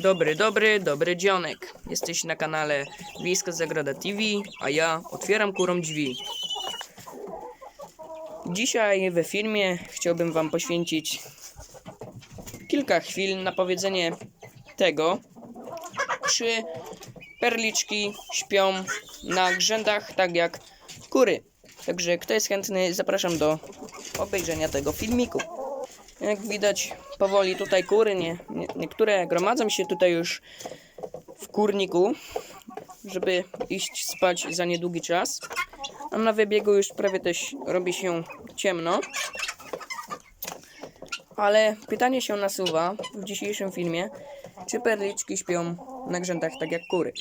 Dobry, dobry, dobry dzionek. Jesteś na kanale Wiejska Zagroda TV, a ja otwieram kurą drzwi. Dzisiaj we filmie chciałbym wam poświęcić kilka chwil na powiedzenie tego, czy perliczki śpią na grzędach tak jak kury. Także kto jest chętny, zapraszam do obejrzenia tego filmiku. Jak widać, powoli tutaj kury, nie, nie, niektóre gromadzą się tutaj już w kurniku, żeby iść spać za niedługi czas. A na wybiegu już prawie też robi się ciemno. Ale pytanie się nasuwa w dzisiejszym filmie, czy perliczki śpią na grzędach tak jak kury.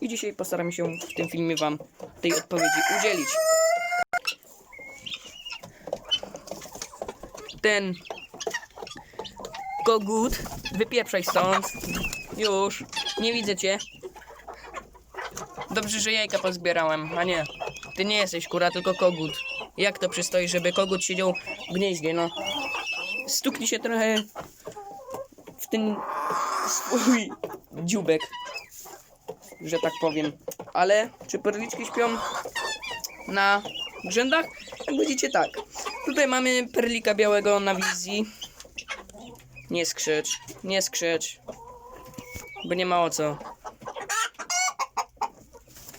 I dzisiaj postaram się w tym filmie Wam tej odpowiedzi udzielić. Ten kogut, wypieprzaj stąd. Już, nie widzę cię. Dobrze, że jajka pozbierałem, a nie. Ty nie jesteś kura, tylko kogut. Jak to przystoi, żeby kogut siedział w gnieździe, no. Stuknij się trochę w ten swój dziubek, że tak powiem. Ale czy perliczki śpią na grzędach? Jak widzicie, tak. Tutaj mamy perlika białego na wizji. Nie skrzycz, nie skrzycz. Bo nie ma o co.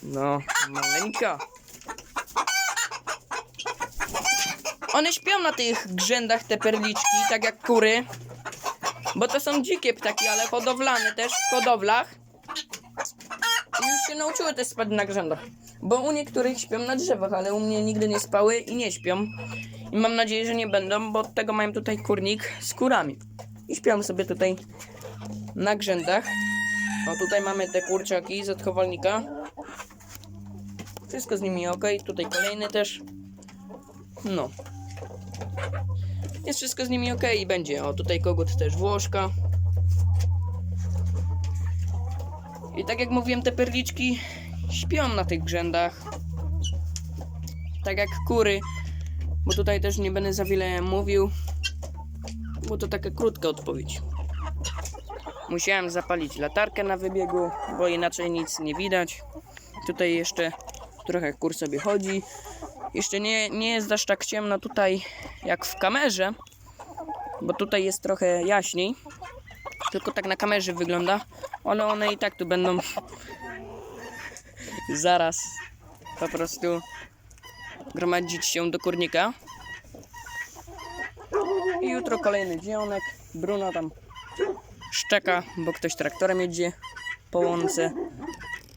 No, maleńka. One śpią na tych grzędach, te perliczki, tak jak kury. Bo to są dzikie ptaki, ale hodowlane też w hodowlach. I już się nauczyły też spać na grzędach. Bo u niektórych śpią na drzewach, ale u mnie nigdy nie spały i nie śpią. I mam nadzieję, że nie będą, bo od tego mają tutaj kurnik z kurami. I śpią sobie tutaj na grzędach. O, tutaj mamy te kurczaki z odchowalnika. Wszystko z nimi ok. Tutaj kolejny też. No. Jest wszystko z nimi ok i będzie. O, tutaj kogut też Włoszka. I tak jak mówiłem, te perliczki śpią na tych grzędach. Tak jak kury. Bo tutaj też nie będę za wiele mówił. Bo to taka krótka odpowiedź. Musiałem zapalić latarkę na wybiegu, bo inaczej nic nie widać. Tutaj jeszcze trochę kur sobie chodzi. Jeszcze nie, nie jest aż tak ciemno tutaj jak w kamerze, bo tutaj jest trochę jaśniej. Tylko tak na kamerze wygląda, ale one i tak tu będą zaraz po prostu gromadzić się do kurnika. I jutro kolejny dzionek. Bruno tam szczeka, bo ktoś traktorem jedzie po łące.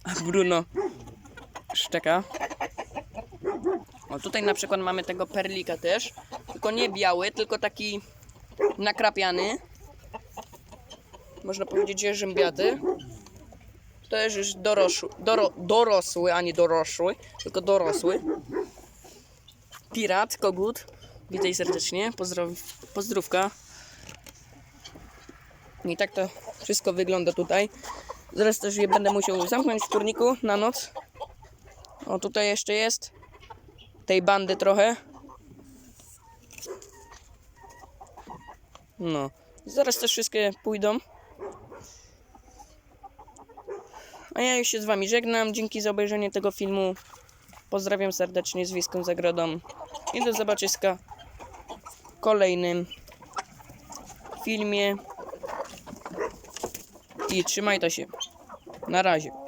A Bruno szczeka. O, tutaj na przykład mamy tego perlika też. Tylko nie biały, tylko taki nakrapiany. Można powiedzieć, że rzębiaty. To jest już dorosły, doro, dorosły, a nie dorosły, tylko dorosły. Pirat, kogut. Witaj serdecznie, Pozdrow, pozdrówka. I tak to wszystko wygląda tutaj. Zaraz też je będę musiał zamknąć w kurniku na noc. O, tutaj jeszcze jest tej bandy trochę. No, zaraz też wszystkie pójdą. A ja już się z wami żegnam. Dzięki za obejrzenie tego filmu. Pozdrawiam serdecznie z Wiską Zagrodą. I do zobaczyska w kolejnym filmie. I trzymajcie się. Na razie.